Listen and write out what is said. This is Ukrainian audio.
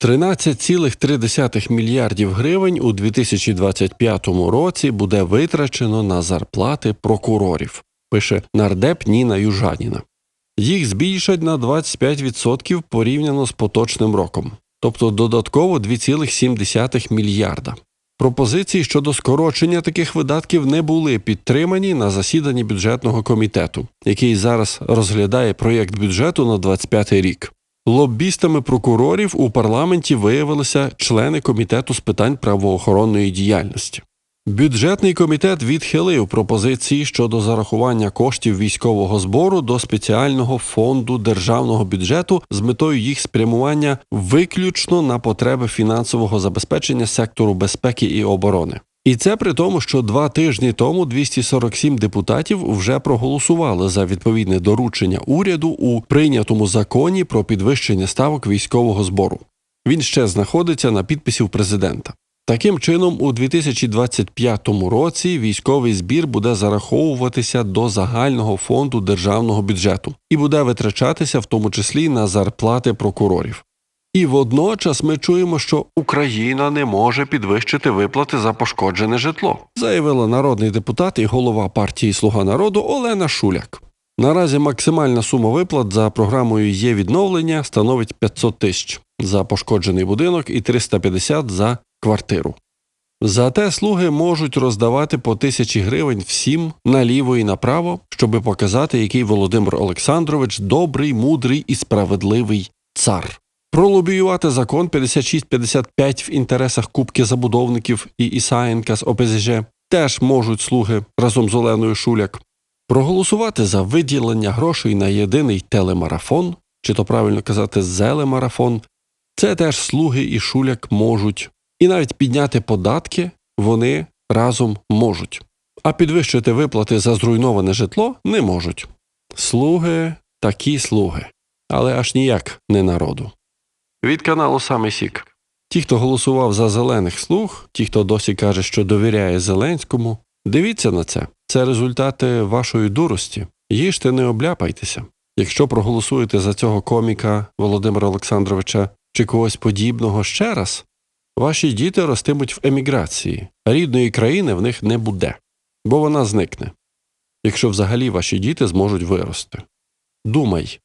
13,3 мільярдів гривень у 2025 році буде витрачено на зарплати прокурорів, пише нардеп Ніна Южаніна. Їх збільшать на 25% порівняно з поточним роком, тобто додатково 2,7 мільярда. Пропозиції щодо скорочення таких видатків не були підтримані на засіданні бюджетного комітету, який зараз розглядає проєкт бюджету на 25 рік. Лоббістами прокурорів у парламенті виявилися члени комітету з питань правоохоронної діяльності. Бюджетний комітет відхилив пропозиції щодо зарахування коштів військового збору до спеціального фонду державного бюджету з метою їх спрямування виключно на потреби фінансового забезпечення сектору безпеки і оборони. І це при тому, що два тижні тому 247 депутатів вже проголосували за відповідне доручення уряду у прийнятому законі про підвищення ставок військового збору. Він ще знаходиться на підписі у президента. Таким чином, у 2025 році військовий збір буде зараховуватися до загального фонду державного бюджету і буде витрачатися в тому числі на зарплати прокурорів. І водночас ми чуємо, що Україна не може підвищити виплати за пошкоджене житло, заявила народний депутат і голова партії Слуга народу Олена Шуляк. Наразі максимальна сума виплат за програмою є відновлення становить 500 тисяч за пошкоджений будинок і 350 за квартиру. Зате слуги можуть роздавати по тисячі гривень всім наліво і направо, щоби показати, який Володимир Олександрович добрий, мудрий і справедливий цар. Пролобіювати закон 5655 в інтересах кубки забудовників і Ісаєнка з ОПЗЖ теж можуть слуги разом з Оленою Шуляк. Проголосувати за виділення грошей на єдиний телемарафон, чи то правильно казати зелемарафон, це теж слуги і шуляк можуть. І навіть підняти податки вони разом можуть. А підвищити виплати за зруйноване житло не можуть. Слуги такі слуги, але аж ніяк не народу. Від каналу Саме Сік. Ті, хто голосував за зелених слуг, ті, хто досі каже, що довіряє Зеленському, дивіться на це. Це результати вашої дурості. Їжте, не обляпайтеся. Якщо проголосуєте за цього коміка Володимира Олександровича чи когось подібного ще раз, ваші діти ростимуть в еміграції, а рідної країни в них не буде, бо вона зникне, якщо взагалі ваші діти зможуть вирости. Думай,